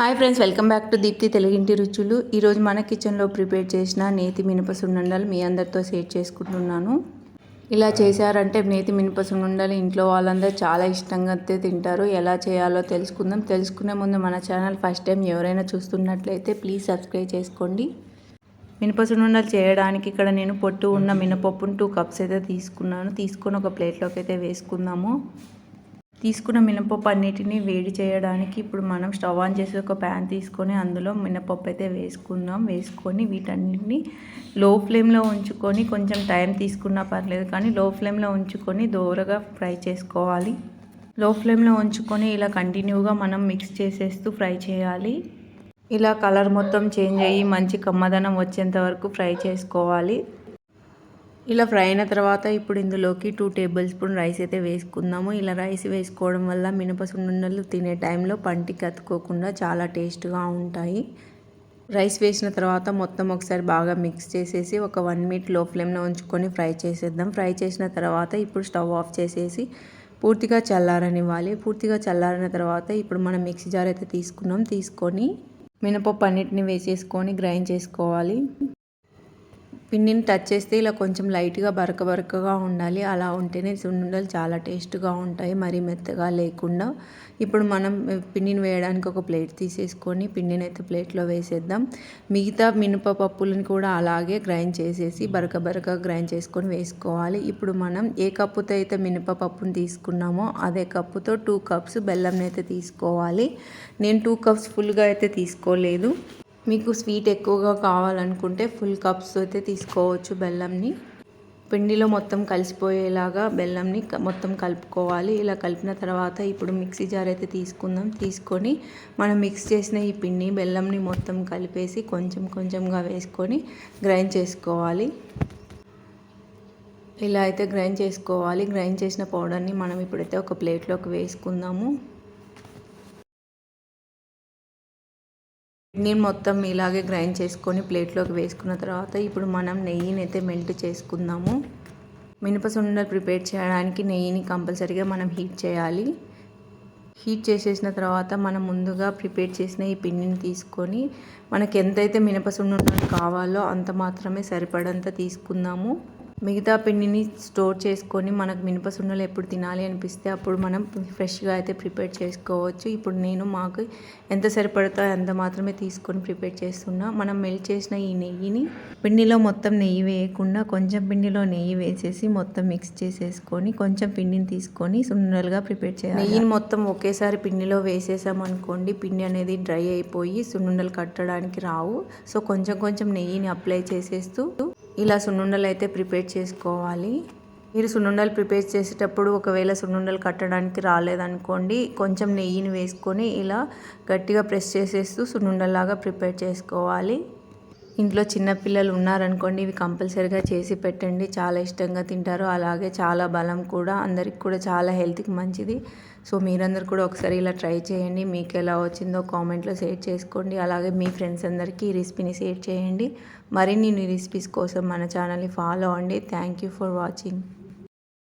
Hi friends welcome back to Deepthi తెలుగింటి రుచులు. ఈరోజు మన కిచెన్లో ప్రిపేర్ చేసిన నేతి మినప సున్నుండలు మీ అందరితో షేర్ చేసుకుంటున్నాను. ఇలా చేశారంటే నేతి మినప సున్నుండలు ఇంట్లో వాళ్ళందరూ చాలా ఇష్టంగా తింటారు. ఎలా చేయాలో తెలుసుకుందాం. తెలుసుకునే ముందు మన ఛానల్ ఫస్ట్ టైం ఎవరైనా చూస్తున్నట్లయితే ప్లీజ్ సబ్స్క్రైబ్ చేసుకోండి. మినప సున్నుండలు చేయడానికి ఇక్కడ నేను పొట్టు ఉన్న మినపప్పును టూ కప్స్ అయితే తీసుకున్నాను. తీసుకొని ఒక ప్లేట్లోకి అయితే వేసుకుందాము. తీసుకున్న మినపప్పు అన్నిటిని వేడి చేయడానికి ఇప్పుడు మనం స్టవ్ ఆన్ చేసి ఒక ప్యాన్ తీసుకొని అందులో మినపప్పు అయితే వేసుకుందాం. వేసుకొని వీటన్నిటిని లో ఫ్లేమ్లో ఉంచుకొని కొంచెం టైం తీసుకున్నా పర్లేదు కానీ లో ఫ్లేమ్లో ఉంచుకొని దూరగా ఫ్రై చేసుకోవాలి. లో ఫ్లేమ్లో ఉంచుకొని ఇలా కంటిన్యూగా మనం మిక్స్ చేసేస్తూ ఫ్రై చేయాలి. ఇలా కలర్ మొత్తం చేంజ్ అయ్యి మంచి కమ్మదనం వచ్చేంత వరకు ఫ్రై చేసుకోవాలి. ఇలా ఫ్రై అయిన తర్వాత ఇప్పుడు ఇందులోకి టూ టేబుల్ స్పూన్ రైస్ అయితే వేసుకుందాము. ఇలా రైస్ వేసుకోవడం వల్ల మినపసుండలు తినే టైంలో పంటికి అతుక్కోకుండా చాలా టేస్ట్గా ఉంటాయి. రైస్ వేసిన తర్వాత మొత్తం ఒకసారి బాగా మిక్స్ చేసేసి ఒక వన్ మినిట్లో ఫ్లేమ్లో ఉంచుకొని ఫ్రై చేసేద్దాం. ఫ్రై చేసిన తర్వాత ఇప్పుడు స్టవ్ ఆఫ్ చేసేసి పూర్తిగా చల్లారనివ్వాలి. పూర్తిగా చల్లారిన తర్వాత ఇప్పుడు మనం మిక్సీ జార్ అయితే తీసుకున్నాం. తీసుకొని మినపప్పు అన్నిటిని వేసేసుకొని గ్రైండ్ చేసుకోవాలి. పిండిని టచ్ చేస్తే ఇలా కొంచెం లైట్గా బరక బరకగా ఉండాలి. అలా ఉంటేనే సున్నుండలు చాలా టేస్ట్గా ఉంటాయి మరీ మెత్తగా లేకుండా. ఇప్పుడు మనం పిండిని వేయడానికి ఒక ప్లేట్ తీసేసుకొని పిండిని అయితే ప్లేట్లో వేసేద్దాం. మిగతా మినపప్పులను కూడా అలాగే గ్రైండ్ చేసేసి బరక బరక గ్రైండ్ చేసుకొని వేసుకోవాలి. ఇప్పుడు మనం ఏ కప్పుతో అయితే మినపప్పును తీసుకున్నామో అదే కప్పుతో టూ కప్స్ బెల్లంని అయితే తీసుకోవాలి. నేను టూ కప్స్ ఫుల్గా అయితే తీసుకోలేదు. మీకు స్వీట్ ఎక్కువగా కావాలనుకుంటే ఫుల్ కప్స్ అయితే తీసుకోవచ్చు బెల్లంని. పిండిలో మొత్తం కలిసిపోయేలాగా బెల్లంని మొత్తం కలుపుకోవాలి. ఇలా కలిపిన తర్వాత ఇప్పుడు మిక్సీ జార్ అయితే తీసుకుందాం. తీసుకొని మనం మిక్స్ చేసిన ఈ పిండి బెల్లంని మొత్తం కలిపేసి కొంచెం కొంచెంగా వేసుకొని గ్రైండ్ చేసుకోవాలి. ఇలా అయితే గ్రైండ్ చేసుకోవాలి. గ్రైండ్ చేసిన పౌడర్ని మనం ఇప్పుడైతే ఒక ప్లేట్లోకి వేసుకుందాము. నేను మొత్తం ఇలాగే గ్రైండ్ చేసుకొని ప్లేట్లోకి వేసుకున్న తర్వాత ఇప్పుడు మనం నెయ్యిని అయితే మెల్ట్ చేసుకుందాము. మినపసుండలు ప్రిపేర్ చేయడానికి నెయ్యిని కంపల్సరీగా మనం హీట్ చేయాలి. హీట్ చేసేసిన తర్వాత మనం ముందుగా ప్రిపేర్ చేసిన ఈ పిండిని తీసుకొని మనకి ఎంతైతే మినప కావాలో అంత మాత్రమే సరిపడంత తీసుకుందాము. మిగతా పిండిని స్టోర్ చేసుకొని మనకు మినపసుండలు ఎప్పుడు తినాలి అనిపిస్తే అప్పుడు మనం ఫ్రెష్గా అయితే ప్రిపేర్ చేసుకోవచ్చు. ఇప్పుడు నేను మాకు ఎంత సరిపడతాయో అంత మాత్రమే తీసుకొని ప్రిపేర్ చేస్తున్నా. మనం మెల్ట్ చేసిన ఈ నెయ్యిని పిండిలో మొత్తం నెయ్యి వేయకుండా కొంచెం పిండిలో నెయ్యి వేసేసి మొత్తం మిక్స్ చేసేసుకొని కొంచెం పిండిని తీసుకొని సున్నలుగా ప్రిపేర్ చేయాలి. నెయ్యిని మొత్తం ఒకేసారి పిండిలో వేసేసాం అనుకోండి పిండి అనేది డ్రై అయిపోయి సున్నుండలు కట్టడానికి రావు. సో కొంచెం కొంచెం నెయ్యిని అప్లై చేసేస్తూ ఇలా సున్నుండలు అయితే ప్రిపేర్ చేసుకోవాలి. మీరు సున్నుండలు ప్రిపేర్ చేసేటప్పుడు ఒకవేళ సున్నుండలు కట్టడానికి రాలేదనుకోండి కొంచెం నెయ్యిని వేసుకొని ఇలా గట్టిగా ప్రెస్ చేసేస్తూ సున్నుండలాగా ప్రిపేర్ చేసుకోవాలి. ఇంట్లో చిన్నపిల్లలు ఉన్నారనుకోండి ఇవి కంపల్సరీగా చేసి పెట్టండి. చాలా ఇష్టంగా తింటారు. అలాగే చాలా బలం కూడా. అందరికి కూడా చాలా హెల్త్కి మంచిది. సో మీరందరూ కూడా ఒకసారి ఇలా ట్రై చేయండి. మీకు ఎలా వచ్చిందో కామెంట్లో షేర్ చేసుకోండి. అలాగే మీ ఫ్రెండ్స్ అందరికీ ఈ రెసిపీని షేర్ చేయండి. మరిన్ని రెసిపీస్ కోసం మన ఛానల్ని ఫాలో అండి థ్యాంక్ యూ ఫర్ వాచింగ్.